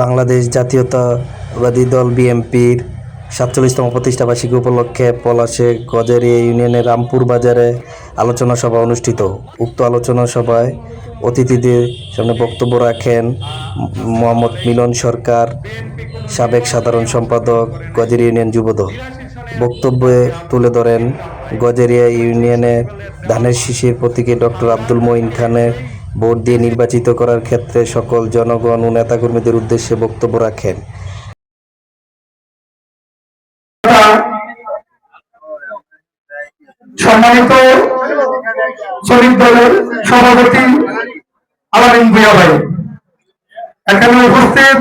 বাংলাদেশ জাতীয়তাবাদী দল বিএনপির সাতচল্লিশতম প্রতিষ্ঠাবার্ষিকী উপলক্ষে পলাশে গজারিয়া ইউনিয়নের রামপুর বাজারে আলোচনা সভা অনুষ্ঠিত। উক্ত আলোচনা সভায় অতিথিদের সামনে বক্তব্য রাখেন মোহাম্মদ মিলন সরকার, সাবেক সাধারণ সম্পাদক, গজারিয়া ইউনিয়ন যুবদল। বক্তব্যে তুলে ধরেন গজারিয়া ইউনিয়নের ধানের শীষের প্রতীকে ডক্টর আব্দুল মঈন খানের ভোট দিয়ে নির্বাচিত করার ক্ষেত্রে সকল জনগণ ও নেতাকর্মীদের উদ্দেশ্যে বক্তব্য রাখেন। সম্মানিত শরীফ দলের সভাপতি আলামিন ভুয়া ভাই। এখানে উপস্থিত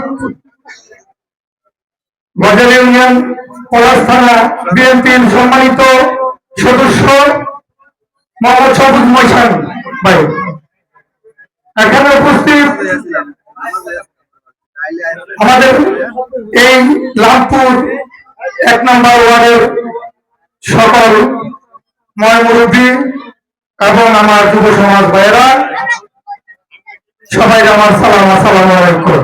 গজাল ইউনিয়ন, পলাশ থানা, বিএনপির সম্মানিত সদস্য মোহাম্মদ সবুজ মৈশান ভাই। এখানে উপস্থিত আমাদের এই লাভপুর এক নম্বর ওয়ার্ডের সকল ময় মুরব্বী এবং আমার যুব সমাজ ভাইয়েরা সবাই আমার সালাম, আসসালাম আলাইকুম।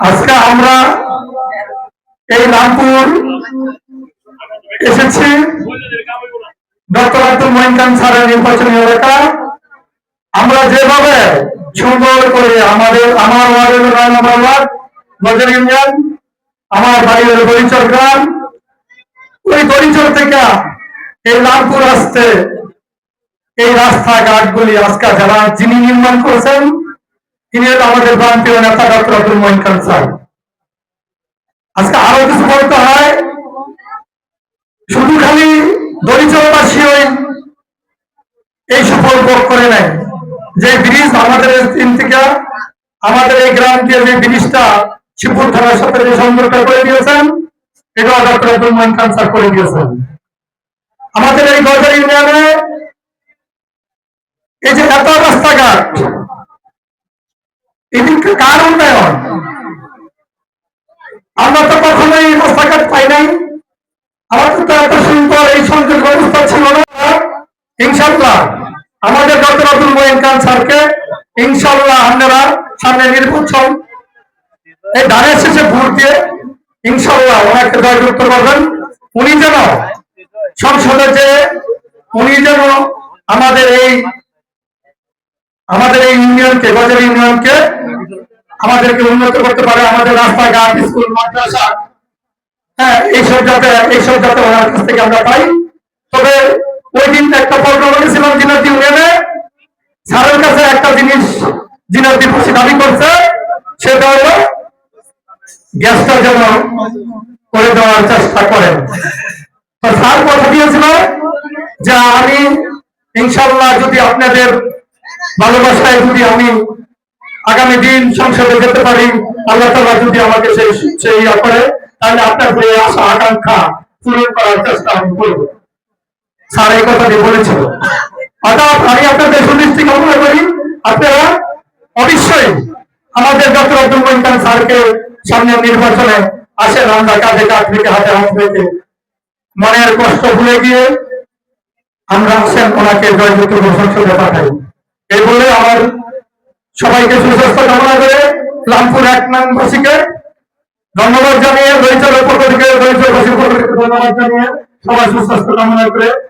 আজকে আমরা এই রামপুর এসেছি ডক্টর আব্দুল মহিন খান স্যারের নির্বাচনী এলাকা যেভাবে সুন্দর করে আমাদের, আমার ওয়ার্ডের ওয়ার্ড নজর আমার গ্রাম ওই থেকে এই আসতে এই রাস্তাঘাট গুলি আজকে যারা যিনি নির্মাণ করেছেন, তিনি আমাদের প্রান্তীয় নেতা ডক্টর আব্দুল মহিন খান স্যার। আজকে আরও কিছু বলতে হয়। শুধু খালি দরিচরবাসী ওই এই সুফল ভোগ করে নেয় যে ব্রিজ আমাদের থেকে আমাদের এই গ্রাম দিয়ে যে ব্রিজটা শিবপুর থানার সাথে সংযোগটা করে দিয়েছেন এটা ডক্টর আব্দুল মহিন খান স্যার করে দিয়েছেন। আমাদের এই গজার ইউনিয়নে এই যে এত রাস্তাঘাট এটি কার উন্নয়ন? আমরা তো কখনোই রাস্তাঘাট পাই নাই। আমাদের তো এত সুন্দর এই সংযোগ ব্যবস্থা ছিল না। ইনশাল্লাহ ডক্টর খান স্যারকে ইনশাল্লাহ আপনারা সামনে নির্বাচন এই ধানের শেষে ভোট দিয়ে ইনশাল্লাহ ওনাকে জয়যুক্ত করবেন। উনি যেন সংসদে যে উনি যেন আমাদের এই আমাদের এই ইউনিয়নকে বাজার ইউনিয়নকে আমাদেরকে উন্নত করতে পারে, আমাদের রাস্তাঘাট, স্কুল, মাদ্রাসা হ্যাঁ এইসব যাতে এইসব যাতে ওনার কাছ থেকে আমরা পাই। তবে ওই দিন একটা প্রোগ্রাম করেছিলাম জিনাদি ইউনিয়নে স্যারের কাছে একটা জিনিস জিনাদি খুশি দাবি করছে, সেটা হলো গ্যাসটা যেন করে দেওয়ার চেষ্টা করেন। তো স্যার কথা দিয়েছিল যে আমি ইনশাল্লাহ যদি আপনাদের ভালোবাসায় যদি আমি আগামী দিন সংসদে যেতে পারি, আল্লাহ তালা যদি আমাকে সেই সেই করে, তাহলে আপনার এই আশা, আকাঙ্ক্ষা পূরণ করার চেষ্টা আমি করব। স্যার এই কথাটি বলেছিল। আমি অবশ্যই আমাদের সামনে মনের কষ্ট ভুলে গিয়ে আমরা আসেন ওনাকে জয়যুক্ত সংসদে পাঠাই এই বলে আমার সবাইকে সুস্বাস্থ্য কামনা করে লামপুর এক নামবাসীকে ধন্যবাদ জানিয়ে পক্ষ থেকে সবাই সুস্বাস্থ্য কামনা করে